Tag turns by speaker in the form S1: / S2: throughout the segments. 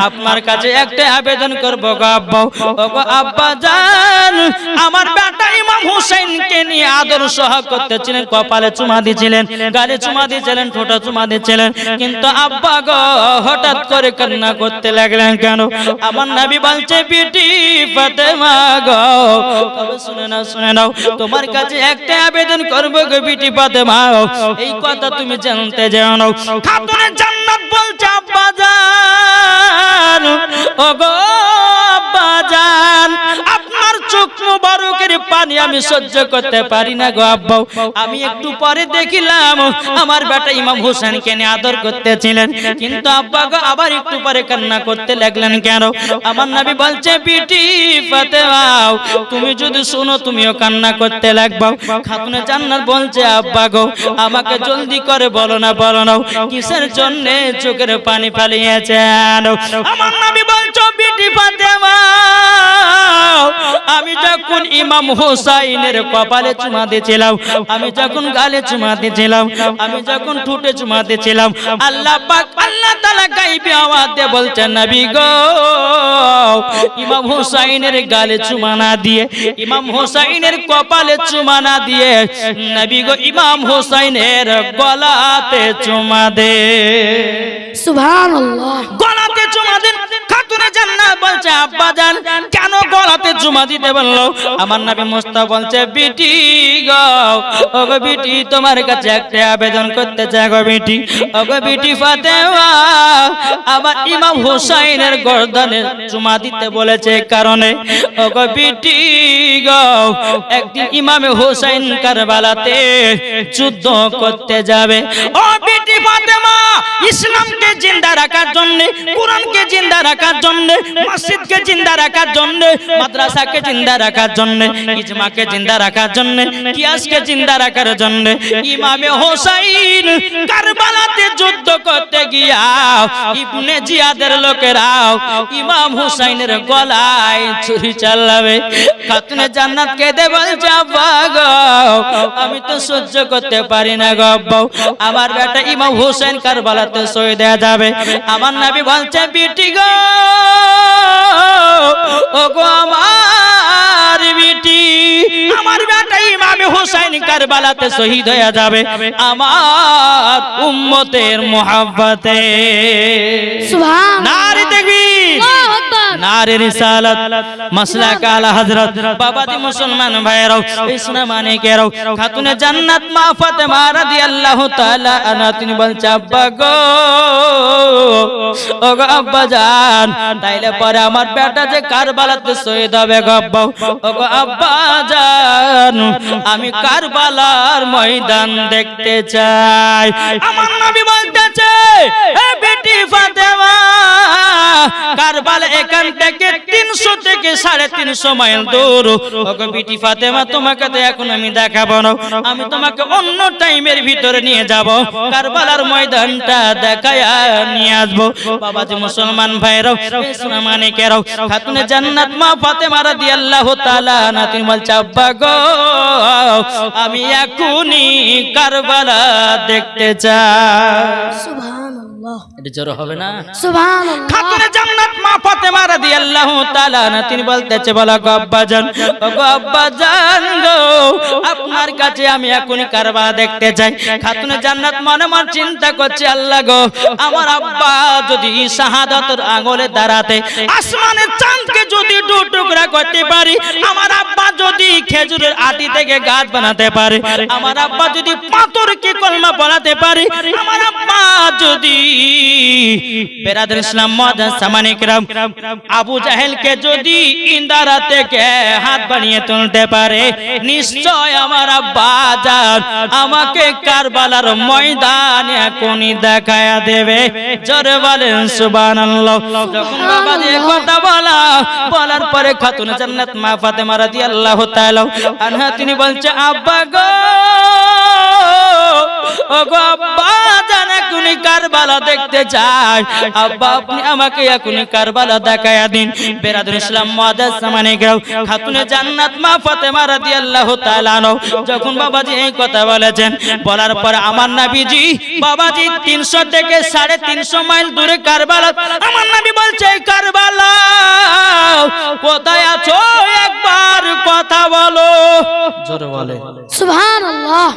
S1: আপনার কাছে একটা আবেদন করব গো আব্বা। জান ইমাম হুসাইনকে নিয়ে আদর সহ করতেছিলেন, কপালে চুমা দিয়েছিলেন, গালে চুমা দিয়েছিলেন, ঠোঁটা চুমা দিয়েছিলেন, কিন্তু আব্বা গো, হঠাৎ করে কান্না করতে লাগলেন কেন? আমার নবী বলছে, বিটি ফাতেমা গো শুনে নাও শুনে নাও, তোমার কাছে একটা আবেদন করব গো বিটি ফাতেমা। এই কথা তুমি জানতে জানো খাতুনের জান্নাত বলছে, আব্বা জান, ওগো মুবারকের পানি আমি সহ্য করতে পারি না গো আব্বা। আমি একটু পরে দেখিলাম আমার বেটা ইমাম হোসেনকে নিয়ে আদর করতেছিলেন। কিন্তু আব্বা গো আবার একটু পরে কান্না করতে লাগলেন কেন? আমার নবী বলছে, বিটি ফাতেমাও তুমি যদি শুনো, তুমিও কান্না করতে লাগবাও। খাতুনে জান্নাত বলছে, আব্বা গো, আমাকে জলদি করে বলো না বলো না, কিসের জন্য চোখের পানি ফালিয়েছেন? আমার নবী বলছো, বিটি ফাতেমা যখন ইমাম হোসাইনের কপালে চুমা দিয়েছিলাম আমি যখন গালে চুমা দিয়েছিলাম আমি যখন ঠুটে চুমা দিয়েছিলাম আল্লাহ পাক আল্লাহ তাআলা গাইবে আওয়াজ দিয়ে বলছেন নবী গো ইমাম হোসাইনের গালে চুমা না দিয়ে ইমাম হোসাইনের কপালে চুমা না দিয়ে নবী গো ইমাম হোসাইনের গলাতে চুমা দে।
S2: সুবহানাল্লাহ।
S1: গলাতে চুমা দেন খাতুনে জান্নাত বলছে আব্বা জান কেন গলাতে চুমা দিতে আমার নবী মুস্তা বলছে, বিটি গো, ওগো বিটি, তোমার কাছে একটা আবেদন করতে চাই গো বিটি। ওগো বিটি ফাতেমা, আমার ইমাম হুসাইনের গর্দনে চুমা দিতে বলেছে কারণে। ওগো বিটি গো, একদিন ইমামে হুসাইন কারবালাতে যুদ্ধ করতে যাবে। ও বিটি ফাতেমা, ইসলামকে জিন্দা রাখার জন্য, কোরআনকে জিন্দা রাখার জন্য, মসজিদকে জিন্দা রাখার জন্য, মাদ্রাসাকে জিন্দা রাখার জন্য ইজমাকে জিন্দা রাখার জন্য কিয়াসকে জিন্দা রাখার জন্য? ইমামে হোসাইন কারবালাতে যুদ্ধ করতে গিয়া ইবনে জিয়াদের লোকেরাও ইমাম হুসাইনের গলায় ছুরি চালাবে। খাতুনে জান্নাত কেঁদে বলছে, আব্বা গো, আমি তো সহ্য করতে পারি না গো আব্বা আমার বেটা ইমাম হুসাইন কারবালাতে সই দেয়া যাবে। আমার নবী বলছে, বিটি গো ও গো আমার বিটি আমার বেটা ইমাম হুসাইন কারবালাতে শহীদ হয়ে যাবে। আমার উম্মতের মোহাব্বতে। নারী দেখবি
S2: আল্লাহু
S1: রিসালাত। মাসলা কালা হযরত। বাবাজি মুসলমান ভাইরাও ইসনা মানে কেরাও খাতুনে জান্নাত মা ফাতেমা রাদিয়াল্লাহু তাআলা আনা তিনি বলছে আব্বা গো ও আব্বা জান তাইলে পরে আমার বেটা যে কারবালাতে শহীদ হবে গো আব্বা ও গো আব্বা জান আমি কারবালার ময়দান দেখতে চাই। আমার নবী বলতেছে হে বেটি ফাতেমা, কারবাল এখান থেকে তিনশো থেকে সাড়ে তিনশো মাইল দূর। ওগো বিটি ফাতেমা, তোমাকে তো এখন আমি দেখাবো না। আমি তোমাকে অন্য টাইমের ভিতরে নিয়ে যাব। কারবালার ময়দানটা দেখায়া নিয়ে আসব। বাবাজি মুসলমান ভাইরাও ইসলাম মানিকেরাও, খাতুনে জান্নাত মা ফাতেমা রাদিয়াল্লাহু তাআলা না তুমি বলছো, আব্বা গো, আমি এখনই কারবালা দেখতে চাই।
S2: সুবহানাল্লাহ।
S1: এটা জোর হবে না?
S2: সুবহানাল্লাহ।
S1: খাতুনে জান্নাত মা ফাতেমা রাদিয়াল্লাহু তাআলা না তিনি বলতেছে বলা গো আব্বা গো আব্বা গো আপনার কাছে আমি এখনই কারবালা দেখতে চাই। খাতুনে জান্নাত মনে মনে চিন্তা করছে আল্লাহ গো আমার আব্বা যদি শাহাদাতের আঙ্গুলে দাঁড়াতে আসমানের চাঁদকে যদি দু টুকরা করতে পারি, আমার আব্বা যদি খেজুরের আটি থেকে গাছ বানাতে পারে, আমার আব্বা যদি পাথরকে কলমা বানাতে পারে, আমার আব্বা যদি বেরাদের ইসলাম মহাদান সামানিকরাম আবু জাহেলকে যদি ইন্দারা থেকে হাত বানিয়ে তুলতে পারে, নিশ্চয় আমার আব্বা জান আমাকে কারবালার ময়দানে এখনই দেখায়া দেবে। জোরে বলেন, সুবহানাল্লাহ। যখন বাবা যে কথা বলা বলার পরে খাতুন জান্নাত মা ফাতেমা রাদিয়াল্লাহু তাআলা আনহা তিনি বলছে আব্বা গো! ও গো আব্বা জান এখনই কারবালা দেখতে চাই। আব্বা আপনি আমাকে এখনই কারবালা দেখায়া দিন। বেরাদুল ইসলাম মুআদ্দাস সামানে গেও খাতুনে জান্নাত মা ফাতেমা রাদিয়াল্লাহু তাআলা আনহু। যখন বাবাজি এই কথা বলেছেন বলার পর আমার নবীজি বাবাজি 300 থেকে 350 মাইল দূরে কারবালা আমার নবী বলছে কারবালা কোথায় আছো? একবার কথা বলো। জোরে বলে।
S2: আল্লাহ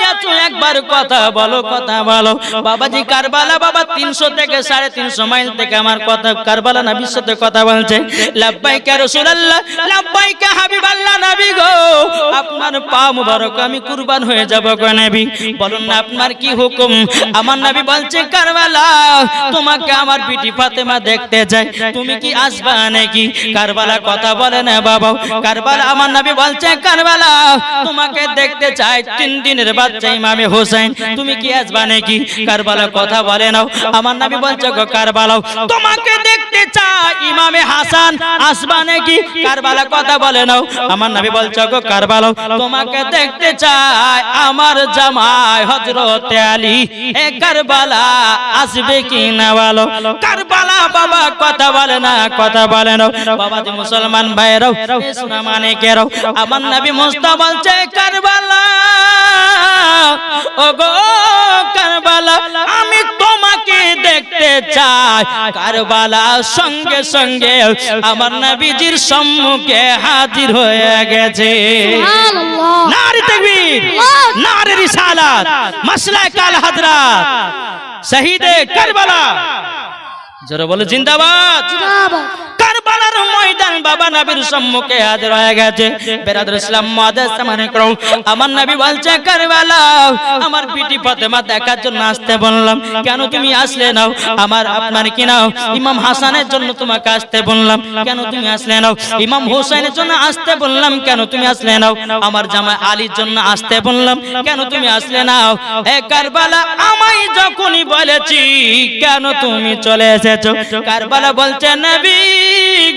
S1: আমার বলছে। আপনার আমি কুরবান হয়ে নবী। বলুন না, আপনার কি হুকুম? আমার নবী বলছে, কারবালা, তোমাকে আমার বিটি ফাতেমা দেখতে চাই। তুমি কি আসবা নাকি? কারবালা কথা বলে না বাবা। কারবালা, আমার নবী বলছে, কারবালা, তোমাকে দেখতে চাই, তিন দিনের বাচ্চা ইমামে হোসেন তুমি কি আসবা নাকি? কারবালা কথা বলে নাও। আমার নবী বলছে, গো কারবালাও, তোমাকে দেখতে চাই ইমামে হাসান। আসবা নাকি? কারবালা কথা বলে নাও। আমার নবী বলছে, গো কারবালাও, তোমাকে দেখতে চাই আমার জামাই হযরত আলী। এ কারবালা আসবে কি না বলো? কারবালা বাবা কথা বলে না, কথা বলে না বাবা মুসলমান ভাইরাও মানে কেরাও। আমার নবী মুস্তা বলছে, কারবালা ও গো কারবালা আমি তোমাকে দেখতে চাই। কারবালা সঙ্গে সঙ্গে আমার নবীজির সম্মুখে হাজির হয়ে গেছে। নারী তাকবীর নারী রিসালাত মাসলা কাল হাজরাত শহীদে কারবালা। জোরে বলে জিন্দাবাদ।
S2: জিন্দাবাদ।
S1: কারবালার ময়দান বাবা নবীর সম্মুখে হাজির হয়ে গেছে। বেরাদুল ইসলাম মুআদ্দাস সামানে করো আমার নবী বলছে কারবালা, আমার বিটি ফাতেমা দেখার জন্য আসতে বললাম। কেন তুমি আসলে নাও? আমার আপনার কি নাও? ইমাম হাসানের জন্য তোমাকে আসতে বললাম। কেন তুমি আসলে নাও? ইমাম হোসেনের জন্য আসতে বললাম। কেন তুমি আসলে নাও? আমার জামাই আলীর জন্য আসতে বললাম। কেন তুমি আসলে নাও? এ কারবালা, আমায় যখনই বলেছি, কেন তুমি চলে এসেছ? কারবালা বলছে, নবী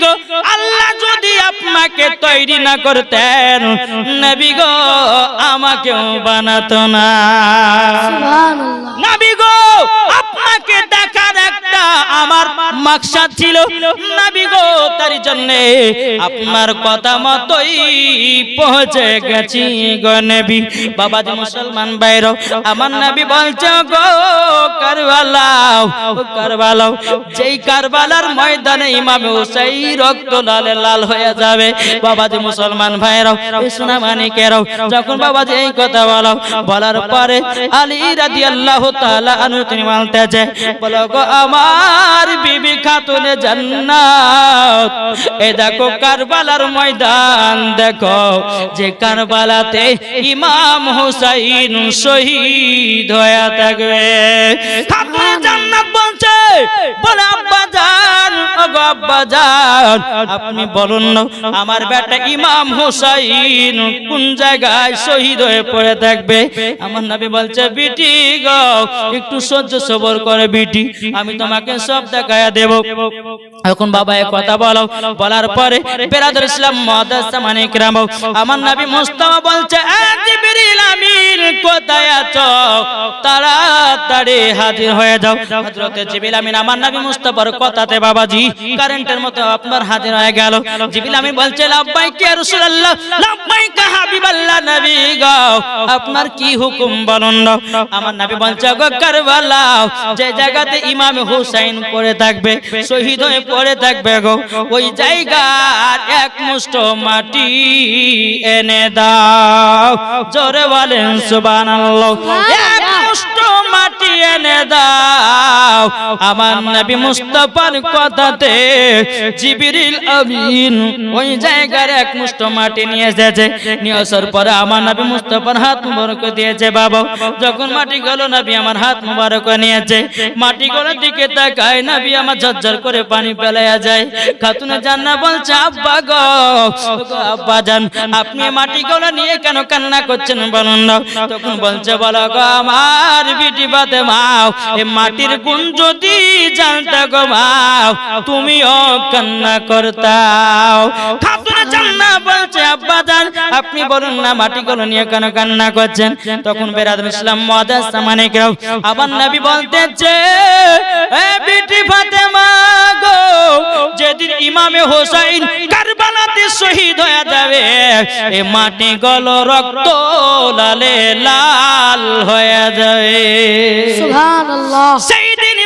S1: গো আল্লাহ যদি আপনাকে তৈরি না করতেন নবী গো আমাকেও বানাতো না। নবী গো আপনাকে দেখার একটা আমার মাকসাদ ছিল। নবী গো তার জন্য আপনার কথা মতোই পৌঁছে গেছি গো নবী। বাবা যে মুসলমান বাইরো আমার নবী বলছে গো কারবালাও কারবালাও যেই কারবালার ময়দানে ইমাম হুসাইন রক্ত লালে লাল হয়ে যাবে। বাবা যে মুসলমান ভাইরাও এই সোনা মানিকেরাও যখন বাবা যে এই কথা বলো, বলার পরে আলী রাদিয়াল্লাহু তাআলা আনহু তিনি বলতেছে, বলো গো আমার বিবি খাতুনে জান্নাত, এই দেখো কারবালার ময়দান, দেখো যে কারবালাতে ইমাম হুসাইন শহীদ হয়ে থাকবে। আব্বা আপনি বলুন আমার বেটা ইমাম হুসাইন কোন জায়গায় শহীদ হয়ে পড়ে থাকবে? আমার নবী বলছে, বিটি গো, একটু সহ্য সবর করে বিটি, আমি তোমাকে সব দেখায়া দেব। এখন বাবা কথা বলো, বলার পরে বেরাদুল ইসলাম মুআদ্দাস মানে কিরাম আমার নবী মুস্তাফা বলছে তাড়াতাড়ি হাজির হয়ে যাও। হযরতে জিবরিল আমিন, আমার নবী মুস্তাফার কথাতে, বাবাজি কারেন্টের মতো আপনার হাজির হয়ে গেল। জিবরিল আমিন বলছে লাব্বাইক ইয়া রাসূলুল্লাহ লাব্বাইক হাবিবাল্লাহ নবী গো আপনার কি হুকুম বলুন আমার নবী বলছে গো কারবালা যে জায়গাতে ইমাম হুসাইন পড়ে থাকবে শহীদ হয়ে পড়ে থাকবে গো ওই জায়গার এক মুষ্ট মাটি এনে দাও। জোরে বলেন সুবহানাল্লাহ। এক মুষ্ট মাটি এনে দাও। আমার নবী মুস্তাফার কথাতে জিবরিল আমিন ওই জায়গার এক মুষ্ট মাটি নিয়ে নিয়ে আসার পরে আমার নবী হাত মুবারক দিয়েছে বাবা। যখন মাটি গেল, নবী আমার হাত মুবারক নিয়েছে। মাটি গলার দিকে তাকায় নবী আমার ঝরঝর করে পানি ফেলাইয়া যায়। খাতুনে বলছে, আব্বা গো আব্বা জান, আপনি মাটি গলা নিয়ে কেন কান্না করছেন বলুন তখন বলছে, বলো গো, আমার বাতে মাও এই মাটির গুণ যদি জানতে গো তুমিও কান্না করতাও। আপনি বলুন না মাটি গুলো নিয়ে কেন কান্না করছেন? তখন ইসলাম মদাস সামানিক আবার এ যেদিন ইমামে হোসাইন শহীদ হয়ে যাবে, এ মাটি গল রক্ত লালে লাল হয়ে যাবে। সেই দিনই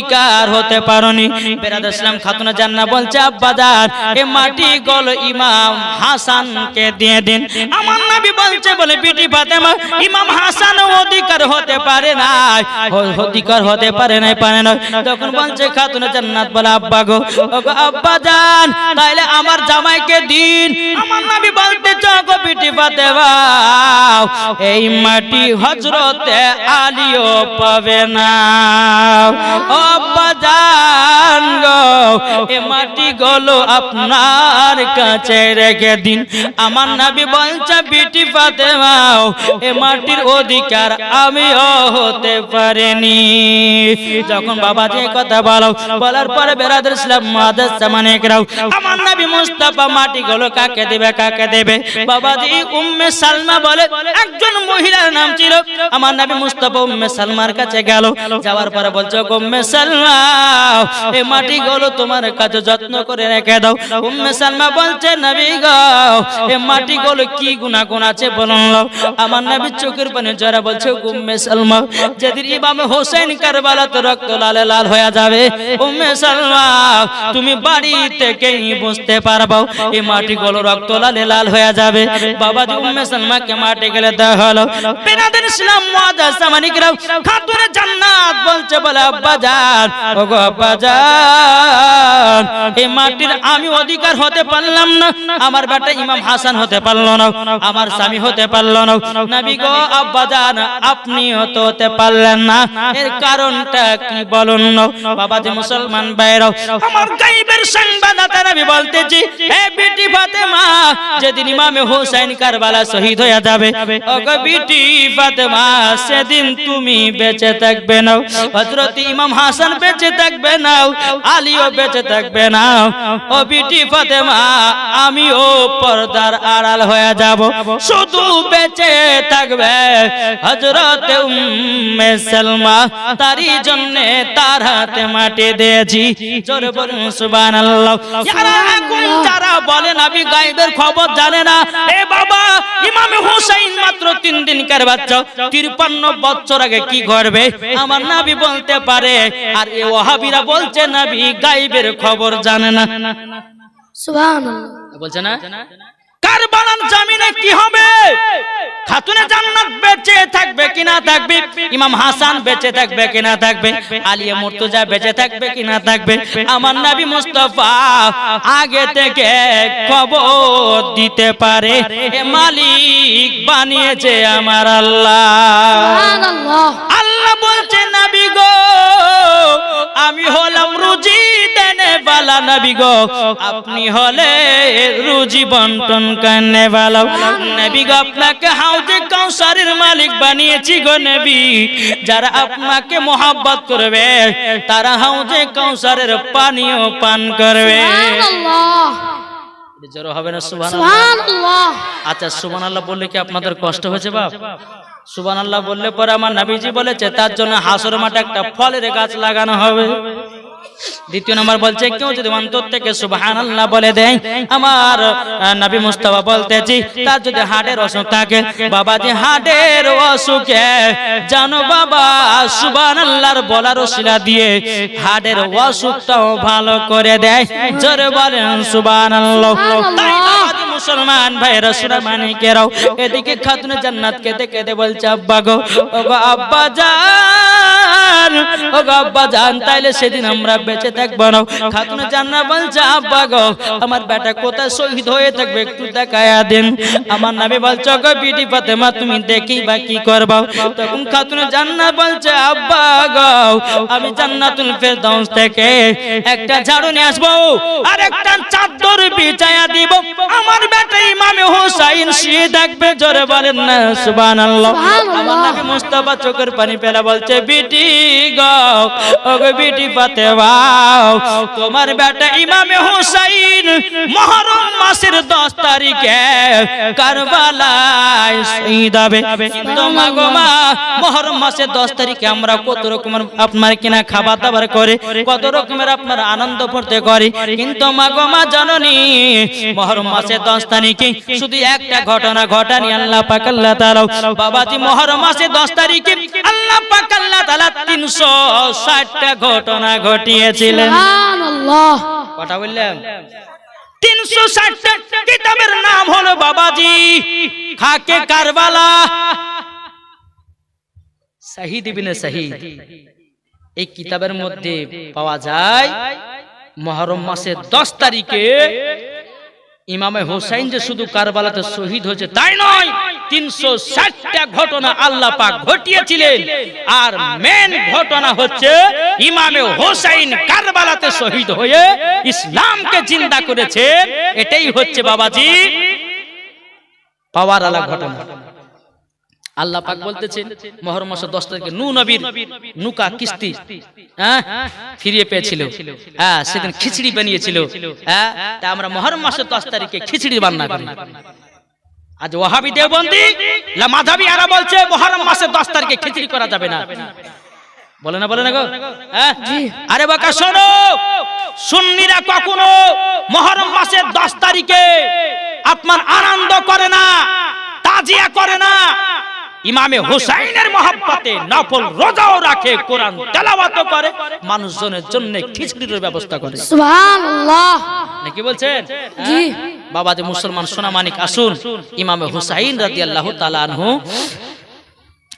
S1: হতে পারোনি। বেরাদ ইসলাম খাতুনা জান্না বলছে আব্বাজান এ মাটি গল ইমাম হাসানকে দিয়ে দিন। আমার নবী বলছে, বলে, বিটি ফাতেমা, ইমাম হাসান অধিকার হতে পারে না অধিকার হতে পারে নাই, পারে না তখন বলছে খাতুনা জান্নাত, বলে, আব্বা গো, ও গো আব্বাজান তাইলে আমার জামাইকে দিন। আমার নবী বলতে গো, বিটি ফাতেমা, এই মাটি হজরতে আলিও পাবে না। ও গো, এ মাটি গলো আপনার কাছে রেখে দিন। আমার নবী বলছে, বিটি এ মাটির অধিকার হতে পারিনি। যখন বাবা যে কথা বলো, বলার পরে আমার নবী মুস্তাফা, মাটি গুলো কাকে দেবে কাকে দেবে? বাবাজি উম্মে সালমা বলে, একজন মহিলার নাম ছিল। আমার নাবি মুস্তাফা উম্মে সালমার কাছে গেল, যাওয়ার পরে বলছো উম্মে সালমা এই মাটি গুলো তোমার কাছে যত্ন করে রেখে দাও। উম্মে সালমা বলছে, নবী গো এই মাটি গুলো কি গুনাহগুণ আছে বলুন আমার নবী চোখের পানি যারা বলছে, উম্মে সালমা, যেদিন ইমাম হোসেন কারবালাতে রক্ত লালে লাল হয়ে যাবে, উম্মে সালমা, তুমি বাড়ি থেকেই বুঝতে পারব এই মাটি গুলো রক্ত লালে লাল হয়ে যাবে। বাবা উম্মে সালমাকে মাটি গেলে দেওয়া হলো। বেনাদের ইসলাম মুআদ্দাস সামানিকরাও খাতুনে জান্নাত বলছে বলে, আব্বা আমার বেটা ইমাম হাসান হতে পারল না। আমার স্বামী হতে পারল না। নবী গো হতে পারলেন না। এর কারণটা কি বলুন বাবা যে মুসলমান বাইরাও আমার গাইবের সংবাদদাতা আমি বলতেছি, হে বিটি ফাতেমা, যেদিন ইমামে হোসেন কারবালা শহীদ হয়ে যাবে। ওগো বিটি ফাতেমা, সেদিন তুমি বেঁচে থাকবে না। হযরত ইমাম হাসান বেঁচে থাকবে না, আলীও বেঁচে থাকবে না। ও বিটি ফাতেমা, আমিও পর্দার আড়াল হয়ে যাব। শুধু বেঁচে থাকবে হযরত উম্মে সালমা, তারই জন্য তার হাতে মাটি দিয়েছি। জোরে বলুন, সুবহানাল্লাহ। যারা এখন যারা বলে নবী গায়েবের খবর জানে না, এ বাবা, ইমামে হুসাইন মাত্র তিন দিনকার বাচ্চা, তিরপান্ন বছর আগে কি করবে আমার নাবি বলতে পারে আর এ ওহাবিরা বলছে নবী গায়েবের খবর জানে না।
S2: সুবহানাল্লাহ।
S1: বলছে না? কারবালার জামিনে কি হবে? খাতুনে জান্নাত বেঁচে থাকবে কিনা থাকবে? ইমাম হাসান বেঁচে থাকবে কিনা থাকবে? আলিয়া মুর্তজা বেঁচে থাকবে কিনা থাকবে? আমার নবী মুস্তাফা আগে থেকে খবর দিতে পারে। মালিক বানিয়েছে আমার আল্লাহ।
S2: সুবহানাল্লাহ।
S1: আল্লাহ বলছে নবী গো। আমি হলাম রুজি দেনে বালা নবী গো। আপনি হলে রুজি বন্টন করনে বালা। নবী গো আপনাকে হাউজে কাউসারের মালিক বানিয়েছি গো নবী। যারা আপনাকে মোহাব্বত করবে তারা হাউজে কাউসারের পানীয় পান করবে।
S2: সুবহানাল্লাহ।
S1: জোর হবে না সুবহানাল্লাহ।
S2: সুবহানাল্লাহ।
S1: আচ্ছা সুবান আল্লাহ বললে কি আপনাদের কষ্ট হয়েছে বাপ? সুবান আল্লাহ বললে পরে আমার নাবিজি বলেছে তার জন্য হাসর মাঠে একটা ফলের গাছ লাগানো হবে। দ্বিতীয় নম্বর বলছে কেউ যদি অন্তর থেকে সুবাহান আল্লাহ বলে দেয় আমার নবী মুস্তাফা বলতেছি তার যদি হাটের অসুখ থাকে বাবা যে হার্টের অসুখে জানো বাবা সুবান আল্লাহর বলার শিলা দিয়ে হাটের অসুখটাও ভালো করে দেয়। জোরে বলেন সুবান আল্লাহ মুসলমান ভাইরা সুরা মানিকেরাও এদিকে খাতুনে জান্নাত কেঁদে কেঁদে বলছে, আব্বা গো ও গো আব্বা জান জান ও গো আব্বা জান তাইলে সেদিন আমরা বেঁচে থাকব না। খাতুন জান্না বলছে, আব্বা গো, আমার বেটা কোথায় শহীদ হয়ে থাকবে একটু দেখায়া দেন। আমার নামে বলছো গো বিটি ফাতেমা, তুমি দেখি বা কি করবা? তখন খাতুন জান্না বলছে, আব্বা গো, আমি জান্নাতুল ফেরদাউস থেকে একটা ঝাড়ু নিয়ে আসব আর একটা চাদর বিছায়া দিব। হোসাইন থাকবে জোরে বলেন না আমার নামে মুস্তাফা চোখের পানি পেলা বলছে বিটি গো ওগো বিটি পাতে বাও তোমার বেটা ইমামে হোসাইন মহরম মাসের 10 তারিখে কারবালায় শহীদ হবে। মা গো মা মহরম মাসের 10 তারিখে আমরা কত রকমের আপনার কিনা খাবার দাবার করে কত রকমের আপনার আনন্দ করতে করে। কিন্তু মা গো মা জাননি মহরম মাসের 10 তারিখে শুধু একটা ঘটনা ঘটানি আল্লাহ পাক আল্লাহ তাআলা বাবাজি মহরম মাসের 10 তারিখে আল্লাহ পাক আল্লাহ তাআলা 360 টা ঘটনা ঘটিয়েছিলেন।
S2: সুবহানাল্লাহ।
S1: কথা বললাম ষাটটা কিতাবের নাম হলো বাবাজি খাকে কারবালা। শাহিদ ইবনে শাহিদ। এই কিতাবের মধ্যে পাওয়া যায় মহরম মাসের দশ তারিখে ইমামে হোসাইন যে শুধু কারবালাতে শহীদ হয়েছে তাই নয় তিনশো ষাটটা ঘটনা আল্লাহ পাক ঘটিয়েছিলেন। আর মেন ঘটনা হচ্ছে ইমামে হোসাইন কারবালাতে শহীদ হয়ে ইসলামকে জিন্দা করেছে। এটাই হচ্ছে বাবাজি পাওয়ার আলা ঘটনা। আল্লাহ পাক বলতেছেন মহরম মাসের দশ তারিখে নু নবীর নুকা কিস্তি। হ্যাঁ? ফিরিয়ে পেয়েছিল। হ্যাঁ সেদিন খিচড়ি বানিয়েছিল। হ্যাঁ তা আমরা মহরম মাসের দশ তারিখে খিচড়ি বান্না করি আজ ওহাবি দেওবন্দি লা মাধাবি আরা বলছে মহরম মাসের দশ তারিখে খিচড়ি করা যাবে না। বলে না বলে না গো? হ্যাঁ? আরে বাকা শোনো। সুন্নিরা কখনো মহরম মাসের দশ তারিখে আপনার আনন্দ করে না তাজিয়া করে না। ইমামে হুসাইনের মহাব্বতে নফল রোজাও রাখে কোরআন তেলাওয়াত করে মানুষজনের জন্য খিচড়ির ব্যবস্থা করে।
S2: সুবহানাল্লাহ।
S1: নাকি বলছেন?
S2: জি।
S1: বাবা যে মুসলমান সোনা মানিক আসুন ইমামে হুসাইন রাদিয়াল্লাহু তাআলা আনহু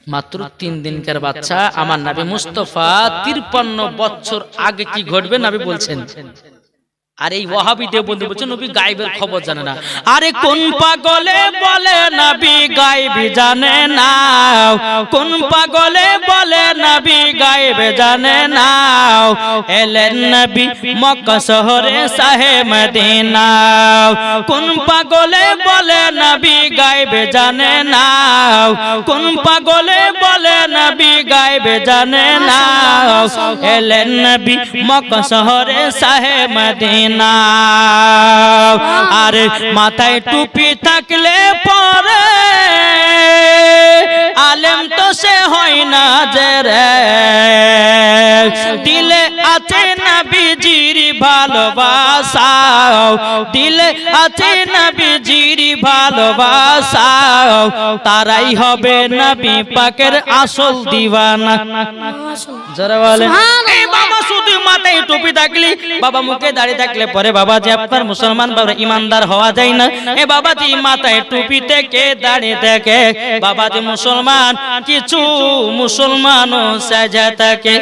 S1: মাত্র তিন দিনকার বাচ্চা আমার নাবি মুস্তফা তিরপান্ন বছর আগে কি ঘটবে নাবি বলছেন? আর এই ওয়াহাবি দেব বন্ধু বলছে নবী গায়েবের খবর জানে না। আরে কোন পাগলে বলে নবী গায়েব জানে না। কোন পাগলে বলে নবী গায়েব জানে না। এলেন নবী মক্কা শহরে সাহে মদিনা। কোন পাগলে বলে নবী গায়েব জানে না। কোন পাগলে বলে নবী গায়েব জানে না। এলেন নবী মক্কা শহরে সাহে মদিনা। আর মাথায় টুপি থাকলে পরে আলেম তো সে হয় না যে রে। দিলে আছে নবীজির ভালোবাসা দিলে আছে নবীজির ভালোবাসা তারাই হবে নবী পাকের আসল দিওয়ানা। যারা বলে বাবা শুধু মাথায় টুপি থাকলি? বাবা মুখে দাঁড়িয়ে থাকলে পরে বাবা যে আপনার মুসলমান বাবা ইমানদার হওয়া যায় না। এ বাবা যে মাথায় টুপি থেকে দাঁড়িয়ে থাকে বাবা যে মুসলমান কিছু মুসলমানও সাজা থাকে।